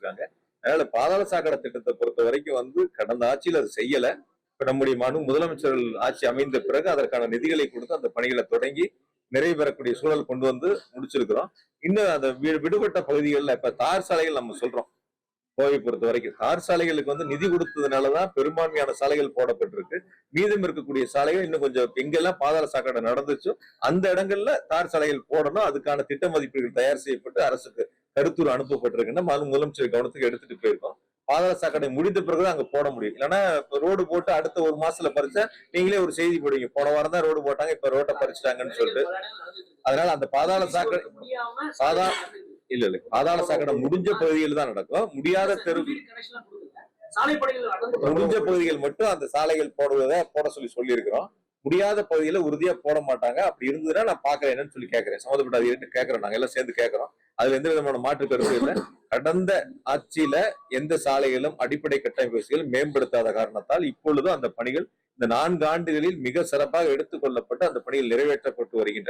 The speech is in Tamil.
இருக்காங்க அதனால பாதாள சாக்கடை திட்டத்தை பொறுத்த வரைக்கும் வந்து கடந்த ஆட்சியில் அது செய்யல. இப்ப நம்முடைய மனு முதலமைச்சர்கள் ஆட்சி அமைந்த பிறகு அதற்கான நிதிகளை கொடுத்து அந்த பணிகளை தொடங்கி நிறைவு பெறக்கூடிய சூழல் கொண்டு வந்து முடிச்சிருக்கிறோம். இன்னும் அந்த விடுபட்ட பகுதிகளில் இப்ப தார் சாலைகள் நம்ம சொல்றோம். கோவை பொறுத்த வரைக்கும் தார் சாலைகளுக்கு வந்து நிதி கொடுத்ததுனாலதான் பெரும்பான்மையான சாலைகள் போடப்பட்டிருக்கு. மீதம் இருக்கக்கூடிய சாலைகள் இன்னும் கொஞ்சம் எங்கெல்லாம் பாதாள சாக்கடை நடந்துச்சோ. அந்த இடங்கள்ல தார் சாலைகள் போடணும். அதுக்கான திட்ட மதிப்பீடுகள் தயார் செய்யப்பட்டு அரசுக்கு கருத்துரு அனுப்பப்பட்டிருக்குன்னு மது முதலமைச்சர் கவனத்துக்கு எடுத்துட்டு போயிருக்கோம். பாதாள சாக்கடை முடிந்த பிறகுதான் அங்க போட முடியும். இல்லைன்னா ரோடு போட்டு அடுத்த ஒரு மாசத்துல பறிச்சா நீங்களே ஒரு செய்தி போடுவீங்க. போன வாரம் தான் ரோடு போட்டாங்க இப்ப ரோட்டை பறிச்சிட்டாங்கன்னு சொல்லிட்டு. அதனால அந்த பாதாள சாக்கடை சாதா- இல்ல இல்ல. பாதாள சாக்கடை முடிஞ்ச பகுதியில் தான் நடக்கும். முடியாத தெரு முடிஞ்ச பகுதிகள் மட்டும் அந்த சாலைகள் போடுவதை போட சொல்லி சொல்லியிருக்கிறோம். முடியாத பகுதியில உறுதியா போட மாட்டாங்க. அப்படி இருந்ததுன்னா நான் பாக்குறேன் என்னன்னு சொல்லி கேட்கறேன். சம்மந்தப்பட்ட அதிகாரிகிட்ட கேட்கறோம். நாங்க எல்லாம் சேர்ந்து கேட்கறோம். அதுல எந்த விதமான மாற்று கருத்து இல்லை. கடந்த ஆட்சியில எந்த சாலைகளும் அடிப்படை கட்டமைப்பு மேம்படுத்தாத காரணத்தால் இப்பொழுதும் அந்த பணிகள் இந்த நான்கு ஆண்டுகளில் மிக சிறப்பாக எடுத்துக்கொள்ளப்பட்டு அந்த பணிகள் நிறைவேற்றப்பட்டு வருகின்றன.